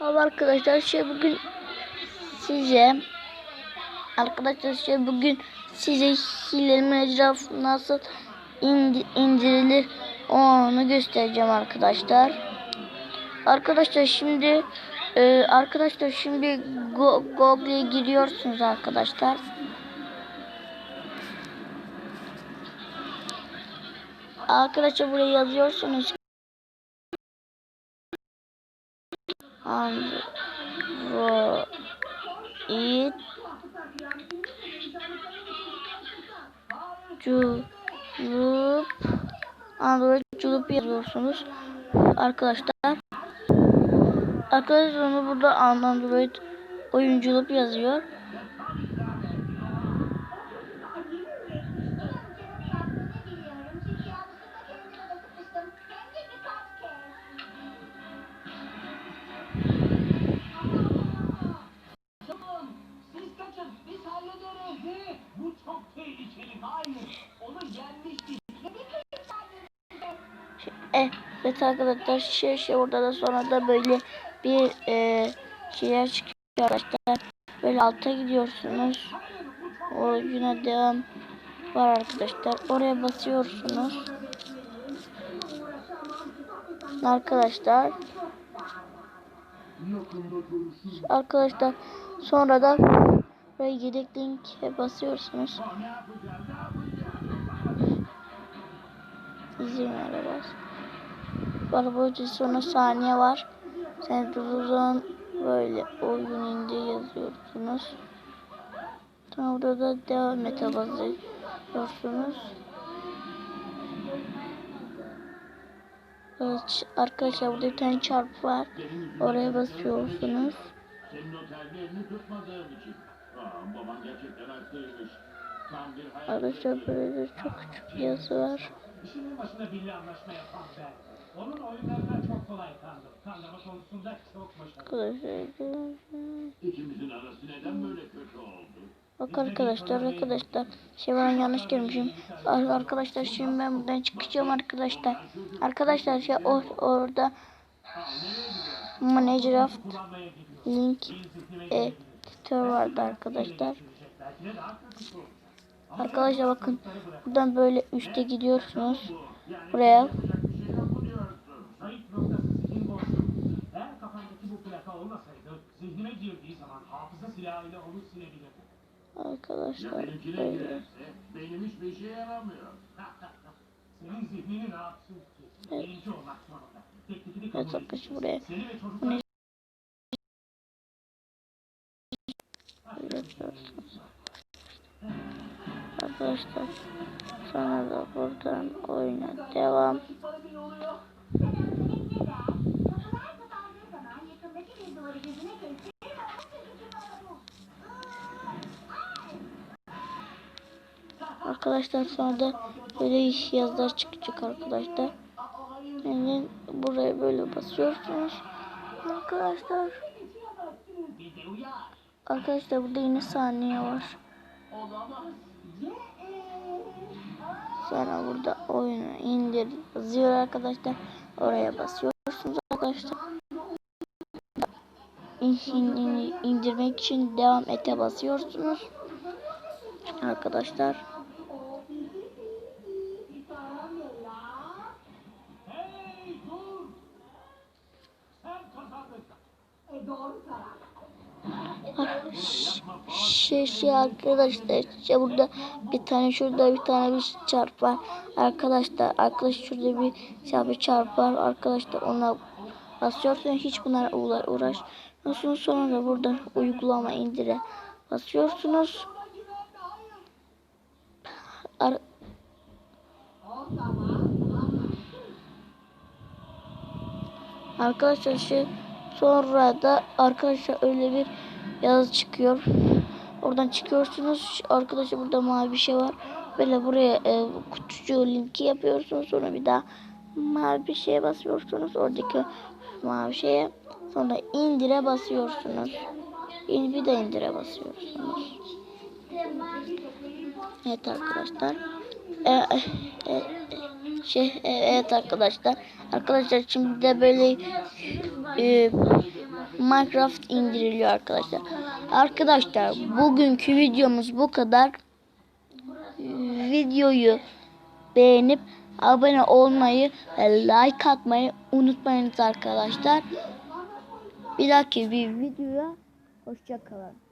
Merhaba arkadaşlar şey bugün size arkadaşlar şey bugün size hileli mecraf nasıl indi, indirilir onu göstereceğim arkadaşlar. Arkadaşlar şimdi e, arkadaşlar şimdi Go, Google'e giriyorsunuz arkadaşlar. Arkadaşlar buraya yazıyorsunuz. Android Culup Android Culup yazıyorsunuz arkadaşlar. Arkadaşlar onu burada Android oyunculuk yazıyor. Evet arkadaşlar şey şey orada da sonra da böyle bir e, şeyler çıkıyor arkadaşlar. Böyle alta gidiyorsunuz. Oyuna devam var arkadaşlar. Oraya basıyorsunuz. Arkadaşlar. Arkadaşlar sonra da buraya yedek linke basıyorsunuz. İzin ver. Arabacı sonra saniye var. Sen dururun böyle oyun indi yazıyorsunuz. Sonra burada da devam ete basıyorsunuz. Evet, arkadaşlar burada bir tane çarp var. Oraya basıyorsunuz. Arkadaşlar böyle çok küçük yazı var. İşinin başında birli anlaşma yapan ben. Onun oyunlarına çok kolay kandım. Kandırma konusunda çok başarılı. Arkadaşlar ikimizin arası neden böyle kötü oldu? Bak arkadaşlar arkadaşlar şey ben yanlış girmişim. Ar- Arkadaşlar şimdi ben buradan çıkacağım arkadaşlar. Arkadaşlar şey or orada Minecraft link editör vardı arkadaşlar. Arkadaşlar bakın buradan böyle üste gidiyorsunuz. Buraya arkadaşlar böyle. benim hiçbir işe yaramıyor. Senin zihnini ne yapsın ki? Birinci olmak zorunda. Teklifini kabul arkadaşlar buraya Seni ve çocuklarını böyle yapıyorsunuz. Arkadaşlar sonra da buradan oyuna devam. Arkadaşlar sonra da böyle iş yazılar çıkacak arkadaşlar. Yani buraya böyle basıyorsunuz. Arkadaşlar. Arkadaşlar burada yine saniye var. Sonra burada oyunu indir yazıyor arkadaşlar. Oraya basıyorsunuz arkadaşlar. İn- in- in- indirmek için devam ete basıyorsunuz. Arkadaşlar. Hey dur! Şey şey arkadaşlar işte burada bir tane şurada bir tane bir çarp var. Arkadaşlar arkadaş şurada bir şey bir çarp var. Arkadaşlar ona basıyorsunuz hiç bunlara uğra- uğraşmıyorsunuz. Sonra da buradan uygulama indire basıyorsunuz. Ar- Arkadaşlar şey sonra da arkadaşlar öyle bir yazı çıkıyor. Oradan çıkıyorsunuz. Arkadaşlar burada mavi bir şey var. Böyle buraya e, kutucuğu linki yapıyorsunuz. Sonra bir daha mavi bir şeye basıyorsunuz. Oradaki mavi şeye. Sonra indire basıyorsunuz. İn bir de indire basıyorsunuz. Evet arkadaşlar. E, e, e, şey e, evet arkadaşlar. Arkadaşlar şimdi de böyle e, Minecraft indiriliyor arkadaşlar. Arkadaşlar bugünkü videomuz bu kadar. Videoyu beğenip abone olmayı ve like atmayı unutmayınız arkadaşlar. Bir dahaki bir videoya hoşça kalın.